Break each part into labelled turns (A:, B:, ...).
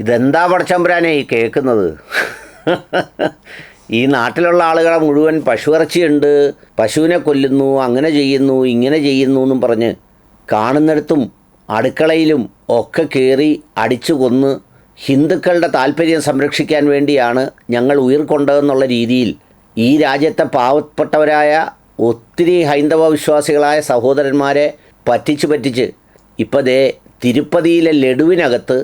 A: ഇതെന്താ പടച്ചമ്പരാനെ ഈ കേൾക്കുന്നത്? ഈ നാട്ടിലുള്ള ആളുകളെ മുഴുവൻ പശുവിറച്ചിയുണ്ട് പശുവിനെ കൊല്ലുന്നു അങ്ങനെ ചെയ്യുന്നു ഇങ്ങനെ ചെയ്യുന്നു എന്നും പറഞ്ഞ് കാണുന്നിടത്തും അടുക്കളയിലും ഒക്കെ കയറി അടിച്ചു കൊന്ന് ഹിന്ദുക്കളുടെ താല്പര്യം സംരക്ഷിക്കാൻ വേണ്ടിയാണ് ഞങ്ങൾ ഉയർക്കൊണ്ടതെന്നുള്ള രീതിയിൽ ഈ രാജ്യത്തെ പാവപ്പെട്ടവരായ ഒത്തിരി ഹൈന്ദവ വിശ്വാസികളായ സഹോദരന്മാരെ പറ്റിച്ച് പറ്റിച്ച് ഇപ്പോൾ ദേ തിരുപ്പതിയിലെ ലഡുവിനകത്ത്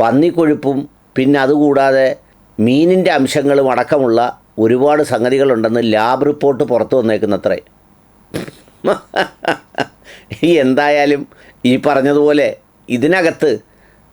A: പന്നിക്കൊഴുപ്പും പിന്നെ അതുകൂടാതെ മീനിന്റെ അംശങ്ങളും അടക്കമുള്ള ഒരുപാട് സംഗതികളുണ്ടെന്ന് ലാബ് റിപ്പോർട്ട് പുറത്തു വന്നേക്കുന്നത്രേ. എന്തായാലും ഈ പറഞ്ഞതുപോലെ ഇതിനകത്ത്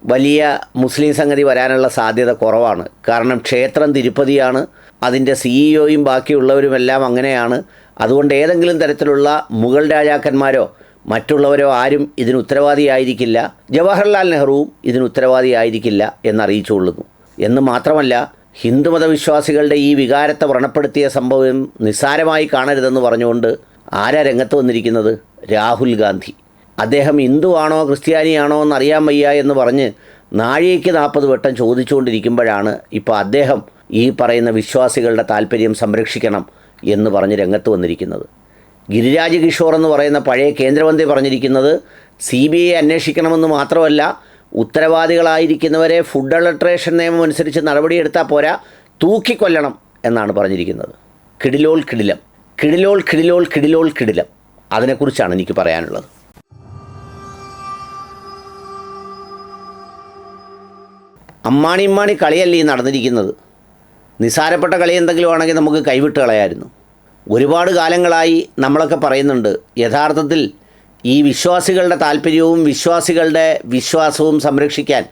A: വലിയ മുസ്ലിം സംഗതി വരാനുള്ള സാധ്യത കുറവാണ്. കാരണം ക്ഷേത്രം തിരുപ്പതിയാണ് അതിന്റെ സിഇഒയും ബാക്കിയുള്ളവരുമെല്ലാം അങ്ങനെയാണ്. അതുകൊണ്ട് ഏതെങ്കിലും തരത്തിലുള്ള മുഗൾ രാജാക്കന്മാരോ മറ്റുള്ളവരോ ആരും ഇതിന് ഉത്തരവാദിയായിരിക്കില്ല. ജവഹർലാൽ നെഹ്റുവും ഇതിന് ഉത്തരവാദിയായിരിക്കില്ല എന്നറിയിച്ചുകൊള്ളുന്നു. എന്ന് മാത്രമല്ല ഹിന്ദുമത വിശ്വാസികളുടെ ഈ വികാരത്തെ വ്രണപ്പെടുത്തിയ സംഭവം നിസ്സാരമായി കാണരുതെന്ന് പറഞ്ഞുകൊണ്ട് ആരാ രംഗത്ത് വന്നിരിക്കുന്നത്? രാഹുൽ ഗാന്ധി. അദ്ദേഹം ഹിന്ദുവാണോ ക്രിസ്ത്യാനിയാണോ എന്നറിയാൻ വയ്യ എന്ന് പറഞ്ഞ് നാഴികയ്ക്ക് നാൽപ്പത് വട്ടം ചോദിച്ചുകൊണ്ടിരിക്കുമ്പോഴാണ് ഇപ്പോൾ അദ്ദേഹം ഈ പറയുന്ന വിശ്വാസികളുടെ താല്പര്യം സംരക്ഷിക്കണം എന്ന് പറഞ്ഞ് രംഗത്ത് വന്നിരിക്കുന്നത്. ഗിരിരാജ് കിഷോർ എന്ന് പറയുന്ന പഴയ കേന്ദ്രമന്ത്രി പറഞ്ഞിരിക്കുന്നത് സി ബി ഐ അന്വേഷിക്കണമെന്ന് മാത്രമല്ല ഉത്തരവാദികളായിരിക്കുന്നവരെ ഫുഡ് അലട്രേഷൻ നിയമം അനുസരിച്ച് നടപടിയെടുത്താൽ പോരാ തൂക്കിക്കൊല്ലണം എന്നാണ് പറഞ്ഞിരിക്കുന്നത്. കിടിലോൾ കിടിലം. കിടിലോൾ കിടിലോൾ കിടിലോൾ കിടിലം. അതിനെക്കുറിച്ചാണ് എനിക്ക് പറയാനുള്ളത്. അമ്മാണി ഇമ്മാണി കളിയല്ലേ ഈ നടന്നിരിക്കുന്നത്? നിസാരപ്പെട്ട കളി എന്തെങ്കിലും ആണെങ്കിൽ നമുക്ക് കൈവിട്ട് കളയായിരുന്നു. ഒരുപാട് കാലങ്ങളായി നമ്മളൊക്കെ പറയുന്നുണ്ട്. യഥാർത്ഥത്തിൽ ഈ വിശ്വാസികളുടെ താല്പര്യവും വിശ്വാസികളുടെ വിശ്വാസവും സംരക്ഷിക്കാൻ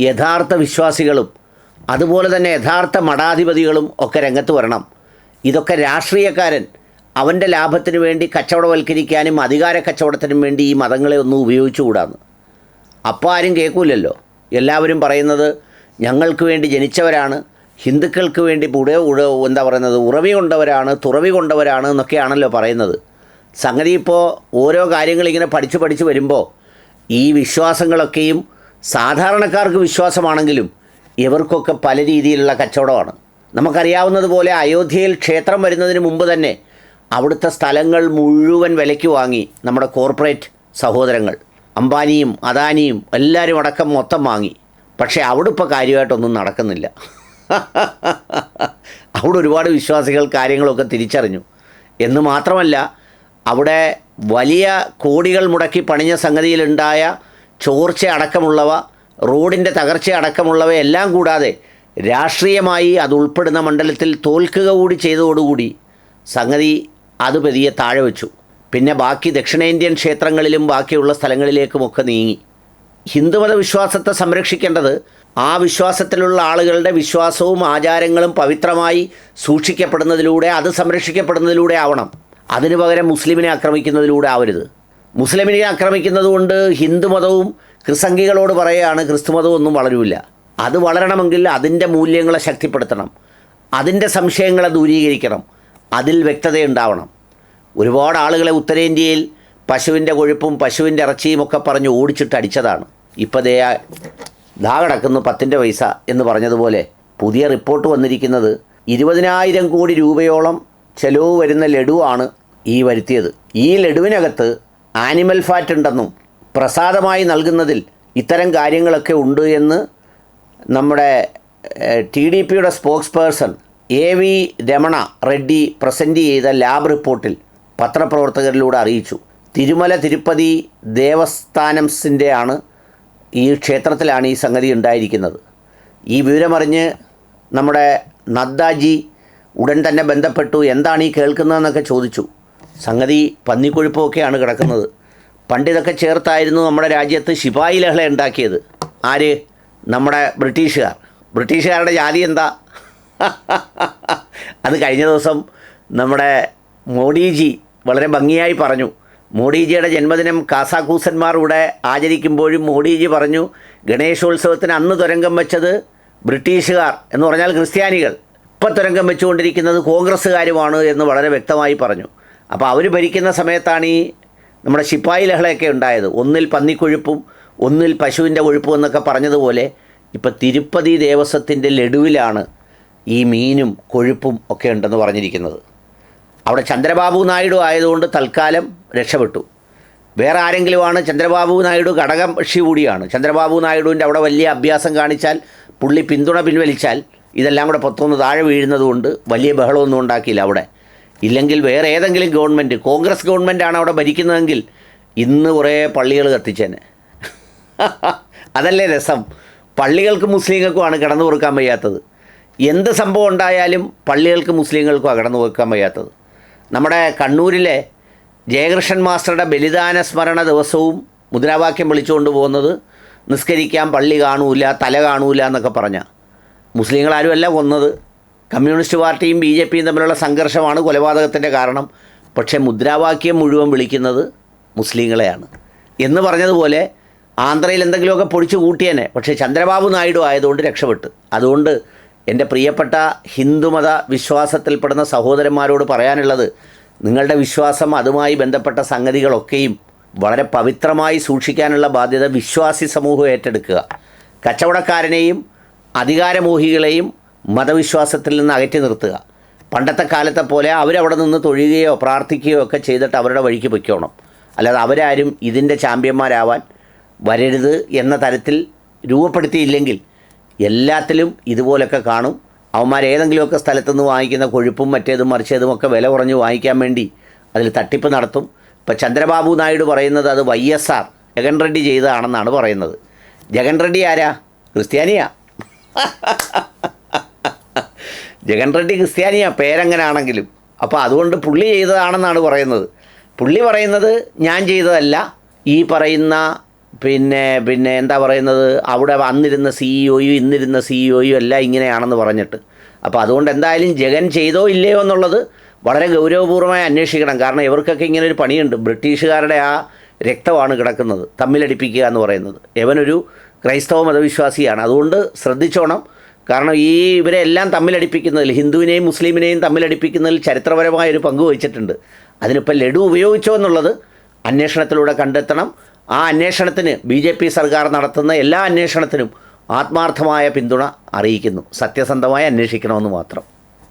A: യഥാർത്ഥ വിശ്വാസികളും അതുപോലെ തന്നെ യഥാർത്ഥ മഠാധിപതികളും ഒക്കെ രംഗത്ത് വരണം. ഇതൊക്കെ രാഷ്ട്രീയക്കാരൻ അവന്റെ ലാഭത്തിന് വേണ്ടി കച്ചവടവൽക്കരിക്കാനും അധികാര കച്ചവടത്തിനും വേണ്ടി ഈ മതങ്ങളെ ഒന്നും ഉപയോഗിച്ചുകൂടാന്ന്. അപ്പോൾ ആരും കേൾക്കൂലല്ലോ. എല്ലാവരും പറയുന്നത് ഞങ്ങൾക്ക് വേണ്ടി ജനിച്ചവരാണ് ഹിന്ദുക്കൾക്ക് വേണ്ടി പുട ഉഴ എന്താ പറയുന്നത് ഉറവി കൊണ്ടവരാണ് തുറവി കൊണ്ടവരാണ് എന്നൊക്കെയാണല്ലോ പറയുന്നത്. സംഗതി ഇപ്പോൾ ഓരോ കാര്യങ്ങളിങ്ങനെ പഠിച്ച് പഠിച്ച് വരുമ്പോൾ ഈ വിശ്വാസങ്ങളൊക്കെയും സാധാരണക്കാർക്ക് വിശ്വാസമാണെങ്കിലും ഇവർക്കൊക്കെ പല രീതിയിലുള്ള കച്ചവടമാണ്. നമുക്കറിയാവുന്നതുപോലെ അയോധ്യയിൽ ക്ഷേത്രം വരുന്നതിന് മുമ്പ് തന്നെ അവിടുത്തെ സ്ഥലങ്ങൾ മുഴുവൻ വിലയ്ക്ക് വാങ്ങി നമ്മുടെ കോർപ്പറേറ്റ് സഹോദരങ്ങൾ. അംബാനിയും അദാനിയും എല്ലാവരും അടക്കം മൊത്തം വാങ്ങി. പക്ഷേ അവിടെ ഇപ്പോൾ കാര്യമായിട്ടൊന്നും നടക്കുന്നില്ല. അവിടെ ഒരുപാട് വിശ്വാസികൾ കാര്യങ്ങളൊക്കെ തിരിച്ചറിഞ്ഞു. എന്ന് മാത്രമല്ല അവിടെ വലിയ കോടികൾ മുടക്കി പണിഞ്ഞ സംഗതിയിലുണ്ടായ ചോർച്ച അടക്കമുള്ളവ റോഡിന്റെ തകർച്ച അടക്കമുള്ളവയെല്ലാം കൂടാതെ രാഷ്ട്രീയമായി അത് ഉൾപ്പെടുന്ന മണ്ഡലത്തിൽ തോൽക്കുക കൂടി ചെയ്തതോടുകൂടി സംഗതി അത് പതിയെ താഴെ വെച്ചു. പിന്നെ ബാക്കി ദക്ഷിണേന്ത്യൻ ക്ഷേത്രങ്ങളിലും ബാക്കിയുള്ള സ്ഥലങ്ങളിലേക്കുമൊക്കെ നീങ്ങി. ഹിന്ദുമത വിശ്വാസത്തെ സംരക്ഷിക്കേണ്ടത് ആ വിശ്വാസത്തിലുള്ള ആളുകളുടെ വിശ്വാസവും ആചാരങ്ങളും പവിത്രമായി സൂക്ഷിക്കപ്പെടുന്നതിലൂടെ അത് സംരക്ഷിക്കപ്പെടുന്നതിലൂടെ ആവണം. അതിനു പകരം മുസ്ലിമിനെ ആക്രമിക്കുന്നതിലൂടെ ആവരുത്. മുസ്ലിമിനെ ആക്രമിക്കുന്നത് കൊണ്ട് ഹിന്ദുമതവും ക്രിസംഖികളോട് പറയുകയാണ് ക്രിസ്തുമതവും ഒന്നും വളരില്ല അത് വളരണമെങ്കിൽ അതിന്റെ മൂല്യങ്ങളെ ശക്തിപ്പെടുത്തണം. അതിന്റെ സംശയങ്ങളെ ദൂരീകരിക്കണം. അതിൽ വ്യക്തതയുണ്ടാവണം. ഒരുപാട് ആളുകളെ ഉത്തരേന്ത്യയിൽ പശുവിന്റെ കൊഴുപ്പും പശുവിന്റെ ഇറച്ചിയും ഒക്കെ പറഞ്ഞ് ഓടിച്ചിട്ട് അടിച്ചതാണ്. ഇപ്പോൾ ദേ ആ ദാ കിടക്കുന്നു പത്തിന്റെ പൈസ എന്ന് പറഞ്ഞതുപോലെ പുതിയ റിപ്പോർട്ട് വന്നിരിക്കുന്നത് ഇരുപതിനായിരം കോടി രൂപയോളം ചെലവ് വരുന്ന ലഡുവാണ് ഈ വരുത്തിയത്. ഈ ലഡുവിനകത്ത് ആനിമൽ ഫാറ്റ് ഉണ്ടെന്നും പ്രസാദമായി നൽകുന്നതിൽ ഇത്തരം കാര്യങ്ങളൊക്കെ ഉണ്ട് എന്ന് നമ്മുടെ ടി ഡി പിയുടെ spokesperson A V Ramana Reddy present ചെയ്ത ലാബ് റിപ്പോർട്ടിൽ പത്രപ്രവർത്തകരിലൂടെ അറിയിച്ചു. തിരുമല തിരുപ്പതി ദേവസ്ഥാനംസിന്റെ ആണ് ഈ ക്ഷേത്രത്തിലാണ് ഈ സംഗതി ഉണ്ടായിരിക്കുന്നത്. ഈ വിവരമറിഞ്ഞ് നമ്മുടെ നദ്ദാജി ഉടൻ തന്നെ ബന്ധപ്പെട്ടു. എന്താണ് ഈ കേൾക്കുന്നതെന്നൊക്കെ ചോദിച്ചു. സംഗതി പന്നിക്കൊഴുപ്പൊക്കെയാണ് കിടക്കുന്നത്. പണ്ഡിതൊക്കെ ചേർത്തായിരുന്നു നമ്മുടെ രാജ്യത്ത് ശിപായി ലഹള ഉണ്ടാക്കിയത്. ആര്? നമ്മുടെ ബ്രിട്ടീഷുകാർ. ബ്രിട്ടീഷുകാരുടെ ജാതി എന്താ? അത് കഴിഞ്ഞ ദിവസം നമ്മുടെ മോഡിജി വളരെ ഭംഗിയായി പറഞ്ഞു. മോഡിജിയുടെ ജന്മദിനം കാസാക്കൂസന്മാർ ഇവിടെ ആചരിക്കുമ്പോഴും മോഡിജി പറഞ്ഞു ഗണേശോത്സവത്തിന് അന്ന് തുരങ്കം വെച്ചത് ബ്രിട്ടീഷുകാർ എന്ന് പറഞ്ഞാൽ ക്രിസ്ത്യാനികൾ. ഇപ്പം തുരങ്കം വെച്ചുകൊണ്ടിരിക്കുന്നത് കോൺഗ്രസ്സുകാരുമാണ് എന്ന് വളരെ വ്യക്തമായി പറഞ്ഞു. അപ്പോൾ അവർ ഭരിക്കുന്ന സമയത്താണ് ഈ നമ്മുടെ ശിപ്പായി ലഹളയൊക്കെ ഉണ്ടായത്. ഒന്നിൽ പന്നിക്കൊഴുപ്പും ഒന്നിൽ പശുവിന്റെ കൊഴുപ്പും എന്നൊക്കെ പറഞ്ഞതുപോലെ ഇപ്പം തിരുപ്പതി ദേവസ്വത്തിന്റെ ലഡുവിലാണ് ഈ മീനും കൊഴുപ്പും ഒക്കെ ഉണ്ടെന്ന് പറഞ്ഞിരിക്കുന്നത്. അവിടെ ചന്ദ്രബാബു നായിഡു ആയതുകൊണ്ട് തൽക്കാലം രക്ഷപ്പെട്ടു. വേറെ ആരെങ്കിലുമാണ് ചന്ദ്രബാബു നായിഡു ഘടകകക്ഷി കൂടിയാണ്. ചന്ദ്രബാബു നായിഡുവിന്റെ അവിടെ വലിയ അഭ്യാസം കാണിച്ചാൽ പുള്ളി പിന്തുണ പിൻവലിച്ചാൽ ഇതെല്ലാം കൂടെ പൊത്തൊന്ന് താഴെ വീഴുന്നതുകൊണ്ട് വലിയ ബഹളമൊന്നും ഉണ്ടാക്കിയില്ല അവിടെ. ഇല്ലെങ്കിൽ വേറെ ഏതെങ്കിലും ഗവൺമെന്റ് കോൺഗ്രസ് ഗവൺമെന്റാണ് അവിടെ ഭരിക്കുന്നതെങ്കിൽ ഇന്ന് കുറേ പള്ളികൾ കത്തിച്ചേനെ. അതല്ലേ രസം. പള്ളികൾക്ക് മുസ്ലിങ്ങൾക്കുമാണ് കിടന്നു കൊടുക്കാൻ വയ്യാത്തത്. എന്ത് സംഭവം ഉണ്ടായാലും പള്ളികൾക്ക് മുസ്ലിങ്ങൾക്കും കടന്നു വെക്കാൻ വയ്യാത്തത്. നമ്മുടെ കണ്ണൂരിലെ ജയകൃഷ്ണൻ മാസ്റ്ററുടെ ബലിദാന സ്മരണ ദിവസവും മുദ്രാവാക്യം വിളിച്ചുകൊണ്ട് പോകുന്നത് നിസ്കരിക്കാൻ പള്ളി കാണൂല തല കാണൂല എന്നൊക്കെ പറഞ്ഞ. മുസ്ലിങ്ങളാരുമല്ല കൊന്നത്. കമ്മ്യൂണിസ്റ്റ് പാർട്ടിയും ബി ജെ പിയും തമ്മിലുള്ള സംഘർഷമാണ് കൊലപാതകത്തിന്റെ കാരണം. പക്ഷേ മുദ്രാവാക്യം മുഴുവൻ വിളിക്കുന്നത് മുസ്ലിങ്ങളെയാണ്. എന്ന് പറഞ്ഞതുപോലെ ആന്ധ്രയിൽ എന്തെങ്കിലുമൊക്കെ പൊടിച്ചു കൂട്ടിയേനെ. പക്ഷേ ചന്ദ്രബാബു നായിഡു ആയതുകൊണ്ട് രക്ഷപ്പെട്ടു. അതുകൊണ്ട് എന്റെ പ്രിയപ്പെട്ട ഹിന്ദുമത വിശ്വാസത്തിൽപ്പെടുന്ന സഹോദരന്മാരോട് പറയാനുള്ളത് നിങ്ങളുടെ വിശ്വാസം അതുമായി ബന്ധപ്പെട്ട സംഗതികളൊക്കെയും വളരെ പവിത്രമായി സൂക്ഷിക്കാനുള്ള ബാധ്യത വിശ്വാസി സമൂഹം ഏറ്റെടുക്കുക. കച്ചവടക്കാരനെയും അധികാരമോഹികളെയും മതവിശ്വാസത്തിൽ നിന്ന് അകറ്റി നിർത്തുക. പണ്ടത്തെ കാലത്തെ പോലെ അവരവിടെ നിന്ന് തൊഴുകയോ പ്രാർത്ഥിക്കുകയോ ഒക്കെ ചെയ്തിട്ട് അവരുടെ വഴിക്ക് പൊയ്ക്കോണം. അല്ലാതെ അവരാരും ഇതിന്റെ ചാമ്പ്യന്മാരാവാൻ വരരുത് എന്ന തരത്തിൽ രൂപപ്പെടുത്തിയില്ലെങ്കിൽ എല്ലാത്തിലും ഇതുപോലൊക്കെ കാണും. അവന്മാർ ഏതെങ്കിലുമൊക്കെ സ്ഥലത്തുനിന്ന് വാങ്ങിക്കുന്ന കൊഴുപ്പും മറ്റേതും മറിച്ചതും ഒക്കെ വില കുറഞ്ഞ് വാങ്ങിക്കാൻ വേണ്ടി അതിൽ തട്ടിപ്പ് നടത്തും. ഇപ്പോൾ ചന്ദ്രബാബു നായിഡു പറയുന്നത് അത് Y S R Jagan Reddy ചെയ്തതാണെന്നാണ് പറയുന്നത്. ജഗൻ റെഡ്ഡി ആരാ? ക്രിസ്ത്യാനിയാ. ജഗൻ റെഡ്ഡി ക്രിസ്ത്യാനിയാ പേരെങ്ങനാണെങ്കിലും. അപ്പോൾ അതുകൊണ്ട് പുള്ളി ചെയ്തതാണെന്നാണ് പറയുന്നത്. പുള്ളി പറയുന്നത് ഞാൻ ചെയ്തതല്ല ഈ പറയുന്ന പിന്നെ പിന്നെ എന്താ പറയുന്നത്? അവിടെ അന്നിരുന്ന സിഇഒയും ഇന്നിരുന്ന സിഇഒയും എല്ലാം ഇങ്ങനെയാണെന്ന് പറഞ്ഞിട്ട്. അപ്പോൾ അതുകൊണ്ട് എന്തായാലും ജഗൻ ചെയ്തോ ഇല്ലയോ എന്നുള്ളത് വളരെ ഗൗരവപൂർവമായി അന്വേഷിക്കണം. കാരണം ഇവർക്കൊക്കെ ഇങ്ങനെ ഒരു പണിയുണ്ട്. ബ്രിട്ടീഷുകാരുടെ ആ രക്തമാണ് കിടക്കുന്നത്. തമ്മിലടിപ്പിക്കുക എന്ന് പറയുന്നത്. ഇവനൊരു ക്രൈസ്തവ മതവിശ്വാസിയാണ്. അതുകൊണ്ട് ശ്രദ്ധിച്ചോണം. കാരണം ഈ ഇവരെ എല്ലാം തമ്മിലടിപ്പിക്കുന്നതിൽ ഹിന്ദുവിനെയും മുസ്ലിമിനെയും തമ്മിലടിപ്പിക്കുന്നതിൽ ചരിത്രപരമായ ഒരു പങ്ക് വഹിച്ചിട്ടുണ്ട്. അതിനിപ്പോൾ ലഡു ഉപയോഗിച്ചോ എന്നുള്ളത് അന്വേഷണത്തിലൂടെ കണ്ടെത്തണം. ആ അന്വേഷണത്തിന് ബി ജെ പി സർക്കാർ നടത്തുന്ന എല്ലാ അന്വേഷണത്തിനും ആത്മാർത്ഥമായ പിന്തുണ അറിയിക്കുന്നു. സത്യസന്ധമായി അന്വേഷിക്കണമെന്ന് മാത്രം.